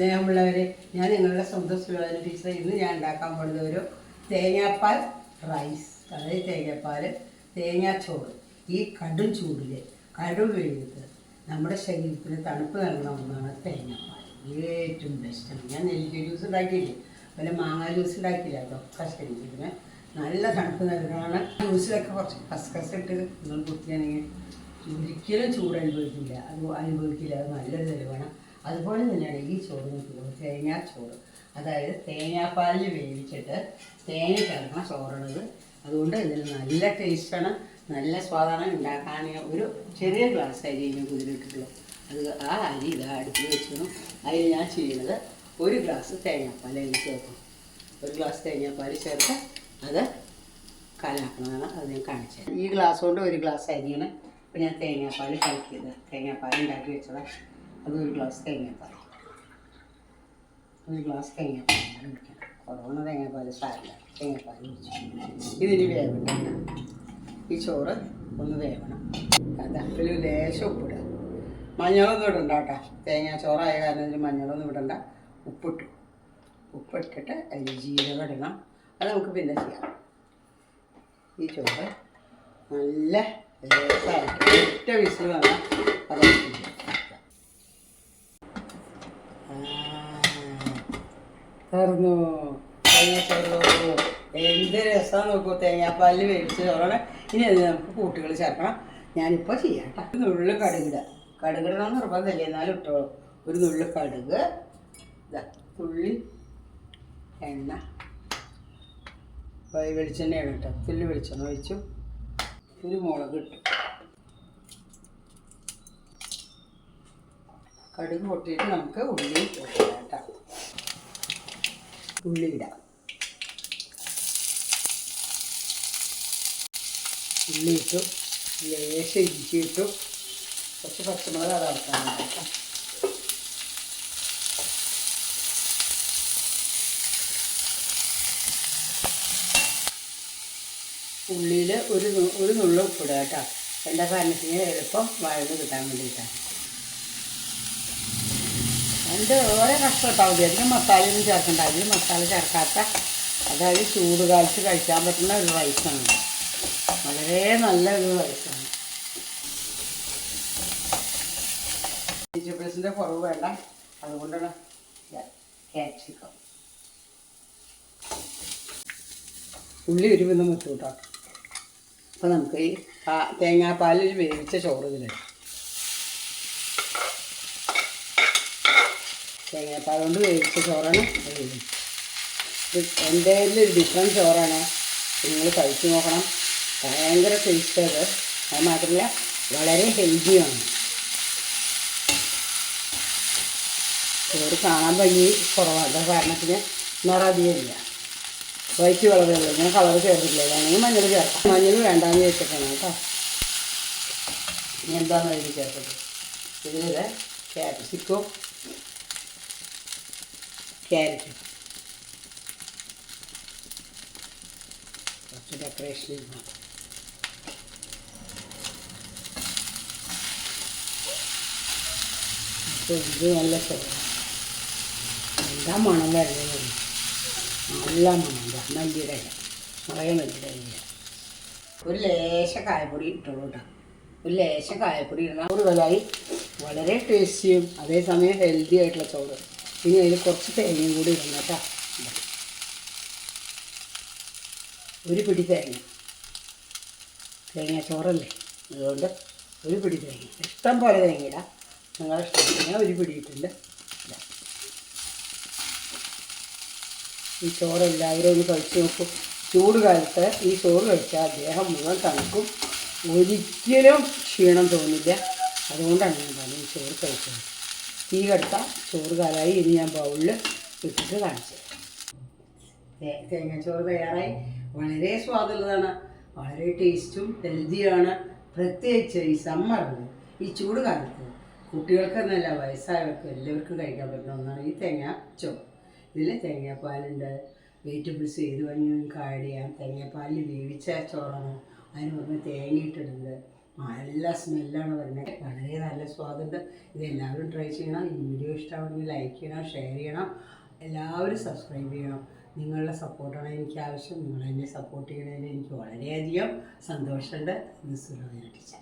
സ്നേഹമുള്ളവരെ ഞാൻ നിങ്ങളുടെ സ്വന്തം സുലോചന ടീച്ചർ ഇന്ന് ഞാൻ ഉണ്ടാക്കാൻ പോകുന്നത് ഒരു തേങ്ങാപ്പാൽ റൈസ് അതായത് തേങ്ങാപ്പാൽ തേങ്ങാച്ചോറ് ഈ കടും ചൂടിൽ കടും വെയിലത്ത് നമ്മുടെ ശരീരത്തിന് തണുപ്പ് നൽകുന്ന ഒന്നാണ് തേങ്ങാപ്പാൽ ഏറ്റവും ബെസ്റ്റാണ് ഞാൻ നെല്ലിക്ക ജ്യൂസ് ഉണ്ടാക്കിയില്ലേ? അതുപോലെ മാങ്ങ ജ്യൂസ് ഉണ്ടാക്കിയില്ല? അതൊക്കെ ശരീരത്തിന് നല്ല തണുപ്പ് നൽകുന്നതാണ്. ജ്യൂസിലൊക്കെ കുറച്ച് കസ്കസ് ഇട്ട് നിങ്ങൾ കുത്തിയാണെങ്കിൽ ഒരിക്കലും ചൂട് അനുഭവിക്കില്ല. അത് അനുഭവിക്കില്ല. അത് നല്ലൊരു തെളിവാണ്. അതുപോലെ തന്നെയാണ് ഈ ചോറും നിൽക്കുന്നത് തേങ്ങാ ചോറ്. അതായത് തേങ്ങാപ്പാലിൽ വേവിച്ചിട്ട് തേങ്ങ കിടന്ന ചോറുള്ളത്. അതുകൊണ്ട് ഇതിന് നല്ല ടേസ്റ്റാണ് നല്ല സ്വാദാണ് ഉണ്ടാക്കാൻ. ഒരു ചെറിയ ഗ്ലാസ് അരി ഞാൻ കുതിരിട്ടിട്ടുള്ളൂ അത് ആ അരി ഇതാ അടുപ്പിൽ വെച്ചിരുന്നു അതിൽ ഞാൻ ചെയ്യുന്നത് ഒരു ഗ്ലാസ് തേങ്ങാപ്പാൽ അതിൽ ചേർക്കും. ഒരു ഗ്ലാസ് തേങ്ങാപ്പാൽ ചേർത്ത് അത് കലാക്കണതാണ്. അത് ഞാൻ കാണിച്ചത് ഈ ഗ്ലാസ് കൊണ്ട് ഒരു ഗ്ലാസ് അരിയാണ് ഇപ്പം ഞാൻ തേങ്ങാപ്പാൽ കഴിക്കുന്നത് തേങ്ങാപ്പാൽ ഉണ്ടാക്കി വെച്ചത്. അത് ഒരു ഗ്ലാസ് തേങ്ങാപ്പാൽ ഒരു ഗ്ലാസ് തേങ്ങാപ്പാൽ കൊറോണ കുറവണ തേങ്ങാപ്പാൽ സാരില്ല തേങ്ങാപ്പാൽ ഇതിന് വേവണ്ട. ഈ ചോറ് ഒന്ന് വേവണം. അതിൽ ലേശം ഉപ്പിടുക മഞ്ഞളൊന്നും ഇടണ്ട കേട്ടോ. തേങ്ങാ ചോറായ കാരണം ഇതിൽ മഞ്ഞളൊന്നും ഇടണ്ട. ഉപ്പിട്ടു. ഉപ്പിട്ടിട്ട് അതിൽ ജീരകം ഇടണം. അത് നമുക്ക് പിന്നെ ചെയ്യാം. ഈ ചോറ് നല്ല ലേസായിട്ട് ഒറ്റ വിസിൽ വന്നാൽ തീർന്നു തേങ്ങാച്ചോറ് എന്ത് രസം നോക്കൂ തേങ്ങാപ്പാലിൽ വേവിച്ച് ചോറാണ് ഇനി അത് നമുക്ക് കൂട്ടുകൾ ചേർക്കണം. ഞാനിപ്പോൾ ചെയ്യാം ഒരു നുള്ളു കടുകിട കടുകിടണമെന്ന് നിർബന്ധമില്ല. എന്നാലും ഇട്ടോളൂ ഒരു നുള്ളു കടുക്. ഇതാ തുള്ളി എണ്ണ. വെളിച്ചെണ്ണയാണ് കേട്ടോ. തുള്ളി വെളിച്ചെണ്ണ ഒഴിച്ചു. ഒരു മുളക് ഇട്ടു. കടുക് പൊട്ടിയിട്ട് നമുക്ക് ഉള്ളി ഇടാം കേട്ടോ. ഉള്ളി ഉള്ളിയിട്ടു ലേശം ഇഞ്ചി ഇട്ടു കുറച്ച് പച്ചമുളക് അത് അടക്കാൻ ഉള്ളിയിൽ ഒരു ഒരു നുള്ളു ഉപ്പിടുക കേട്ടോ. എന്റെ കാരണത്തിന് എളുപ്പം വഴന്ന് കിട്ടാൻ വേണ്ടിയിട്ടാണ്. രണ്ട് ഓരോ കഷ്ടപ്പെട്ടാൽ മതി. അധികം മസാലയൊന്നും ചേർക്കണ്ട. അതിൽ മസാല ചേർക്കാത്ത അതായത് ചൂട് കാലത്ത് കഴിക്കാൻ പറ്റുന്ന ഒരു റൈസാണ് വളരെ നല്ല ഒരു റൈസാണ്. വെജിറ്റബിൾസിന്റെ കുറവ് വേണ്ട. അതുകൊണ്ടാണ് ക്യാപ്സിക്കം. ഉള്ളി വെച്ചു കൂട്ടാം അപ്പോൾ നമുക്ക് ഈ തേങ്ങാപ്പാലിൽ വേവിച്ച ചോറ് ഇതിലിടാം. തേങ്ങാപ്പാൽ വേവിച്ച ചോറാണ് എന്തെങ്കിലും ഒരു ഡിഫറെന്റ് ചോറാണ്. നിങ്ങൾ കഴിച്ചു നോക്കണം. ഭയങ്കര ടേസ്റ്റ് അത് അത് മാത്രമല്ല വളരെ ഹെൽത്തിയാണ് ചോറ് കാണാൻ ഭംഗി കുറവാണ്. കാരണത്തിന്? നിറധികമില്ല വൈറ്റ് കളറേ ഉള്ളൂ. ഞാൻ കളർ ചേർത്തിട്ടില്ല. വേണമെങ്കിൽ മഞ്ഞൾ ചേർക്കാം. മഞ്ഞൾ വേണ്ടാന്ന് വെച്ചിട്ടാണ് കേട്ടോ. എന്താണെന്ന് അതിൽ ചേർത്തത്? ഇതിലെ ക്യാപ്സിക്കോ ക്യാരറ്റ് കുറച്ച് ഡെക്കറേഷൻ ഇത് നല്ല എന്താ മണം വരുന്നത്? നല്ല മണം. മല്ലിയുടെ ഇല. നിറയെ മല്ലിയുടെ ഇല. ഒരു ലേശ കായപ്പൊടി ഇട്ടോളൂ കേട്ടോ ഒരു ലേശ കായപ്പൊടി ഇടണം. കൂടുതലായി വളരെ ടേസ്റ്റിയും അതേസമയം ഹെൽത്തി ആയിട്ടുള്ള ചോറ്. ഇനി അതിൽ കുറച്ച് തേങ്ങയും കൂടി ഇടണം കേട്ടോ. ഒരു പിടി തേങ്ങ. തേങ്ങ ചോറല്ലേ അതുകൊണ്ട് ഒരു പിടി തേങ്ങ. ഇഷ്ടം പോലെ തേങ്ങയില്ല നിങ്ങളെ ഇഷ്ടം ഒരു പിടി. ഈ ചോറ് എല്ലാവരും ഒന്ന് കഴിച്ചു നോക്കും. ചൂട് കാലത്ത് ഈ ചോറ് കഴിച്ചാൽ അദ്ദേഹം മുഴുവൻ തണുക്കും. ഒരിക്കലും ക്ഷീണം തോന്നില്ല. അതുകൊണ്ടാണ് ഞാൻ പറഞ്ഞത് ഈ ചോറ് കഴിച്ചത് തീ കടുത്ത ചോറ് കാലായി ഇനി ഞാൻ ബൗളിൽ ഇട്ടിട്ട് കാണിച്ചു തേങ്ങാച്ചോറ് തയ്യാറായി. വളരെ സ്വാദുള്ളതാണ്. വളരെ ടേസ്റ്റും ഹെൽത്തിയാണ് പ്രത്യേകിച്ച് ഈ സമ്മറിൽ ഈ ചൂട് കാലത്ത് കുട്ടികൾക്കെന്നല്ല വയസ്സായവർക്ക് എല്ലാവർക്കും കഴിക്കാൻ പറ്റുന്ന ഒന്നാണ് ഈ തേങ്ങ ചോറ് ഇതിൽ തേങ്ങാപ്പാലുണ്ട്. വെജിറ്റബിൾസ് ഏത് വേണമെങ്കിലും നിങ്ങൾക്ക് തേങ്ങാപ്പാലിൽ വേവിച്ച ചോറാണ്. അതിന് പുറമെ തേങ്ങ ഇട്ടിടുന്നത് നല്ല സ്മെല്ലാണ് വരുന്നത് വളരെ നല്ല സ്വാദുണ്ട്. ഇത് എല്ലാവരും ട്രൈ ചെയ്യണം. ഈ വീഡിയോ ഇഷ്ടമാണെങ്കിൽ ലൈക്ക് ചെയ്യണം ഷെയർ ചെയ്യണം. എല്ലാവരും സബ്സ്ക്രൈബ് ചെയ്യണം. നിങ്ങളുടെ സപ്പോർട്ടാണ് എനിക്ക് ആവശ്യം. നിങ്ങൾ എന്നെ സപ്പോർട്ട് ചെയ്യണതിൽ എനിക്ക് വളരെയധികം സന്തോഷമുണ്ട്. സുലോചന ടീച്ചർ